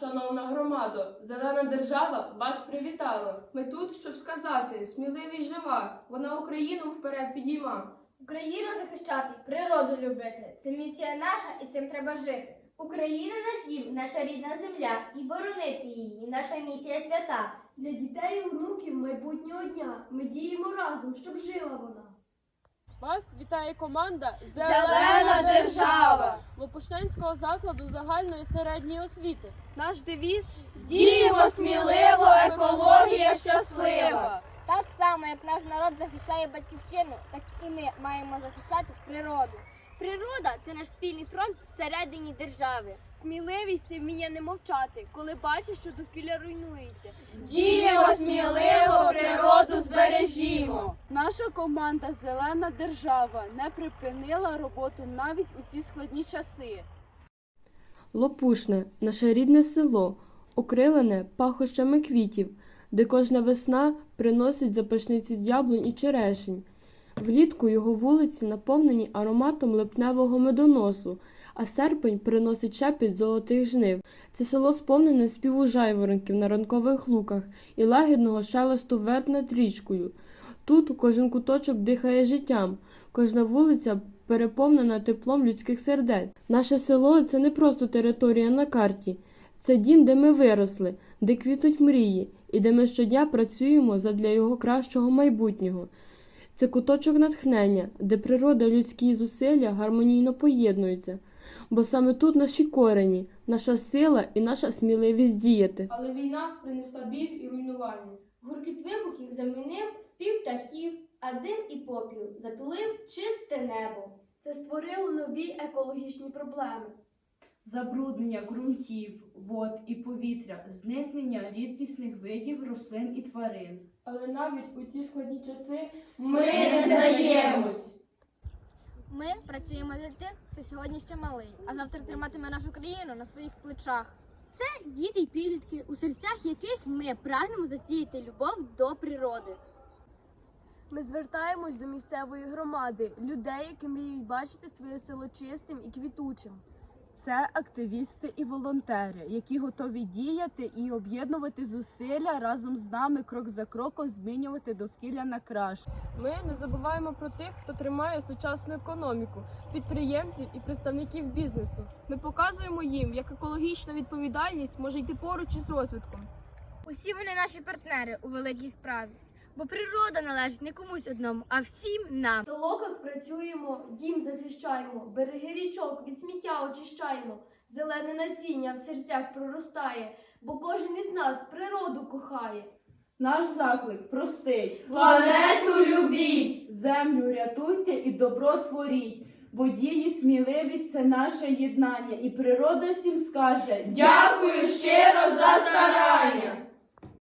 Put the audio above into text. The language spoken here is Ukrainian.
шановна громадо, зелена держава вас привітала. Ми тут, щоб сказати, сміливість жива, вона Україну вперед підійма. Україну захищати, природу любити. Це місія наша і цим треба жити. Україна наш дім, наша рідна земля, і боронити її, наша місія свята. Для дітей і внуків майбутнього дня ми діємо разом, щоб жила вона. Вас вітає команда Зелена держава! Лопушненського закладу загальної середньої освіти. Наш девіз Діємо сміливо, екологія щаслива. Так само, як наш народ захищає батьківщину, так і ми маємо захищати природу. Природа це наш спільний фронт всередині держави. Сміливість це вміння не мовчати, коли бачиш, що довкілля руйнується. Діємо сміливо, природу збережімо. Наша команда Зелена держава не припинила роботу навіть у ці складні часи. Лопушне, наше рідне село, окрилене пахощами квітів, де кожна весна приносить запашниці яблунь і черешень. Влітку його вулиці наповнені ароматом липневого медоносу, а серпень приносить шепіт золотих жнив. Це село сповнене співу жайворонків на ранкових луках і лагідного шелесту вет над річкою. Тут кожен куточок дихає життям, кожна вулиця переповнена теплом людських сердець. Наше село це не просто територія на карті, це дім, де ми виросли, де квітуть мрії, і де ми щодня працюємо задля його кращого майбутнього. Це куточок натхнення, де природа людські зусилля гармонійно поєднуються. Бо саме тут наші корені, наша сила і наша сміливість діяти. Але війна принесла біль і руйнування. Гуркіт вибухів замінив спів птахів, а дим і попіл затулив чисте небо. Це створило нові екологічні проблеми. Забруднення ґрунтів, вод і повітря, зникнення рідкісних видів рослин і тварин. Але навіть у ці складні часи Ми не здаємось. Ми працюємо для тих, хто сьогодні ще малий, а завтра триматиме нашу країну на своїх плечах. Це діти й підлітки, у серцях яких ми прагнемо засіяти любов до природи. Ми звертаємось до місцевої громади, людей, які мріють бачити своє село чистим і квітучим. Це активісти і волонтери, які готові діяти і об'єднувати зусилля разом з нами крок за кроком змінювати довкілля на краще. Ми не забуваємо про тих, хто тримає сучасну економіку, підприємців і представників бізнесу. Ми показуємо їм, як екологічна відповідальність може йти поруч із розвитком. Усі вони наші партнери у великій справі, бо природа належить не комусь одному, а всім нам. В толоках працюємо, дім захищаємо, береги річок від сміття очищаємо. Зелене насіння в серцях проростає, бо кожен із нас природу кохає. Наш заклик простий. Планету любіть! Землю рятуйте і добро творіть. Бо дії сміливість це наше єднання, і природа всім скаже Дякую щиро за старання!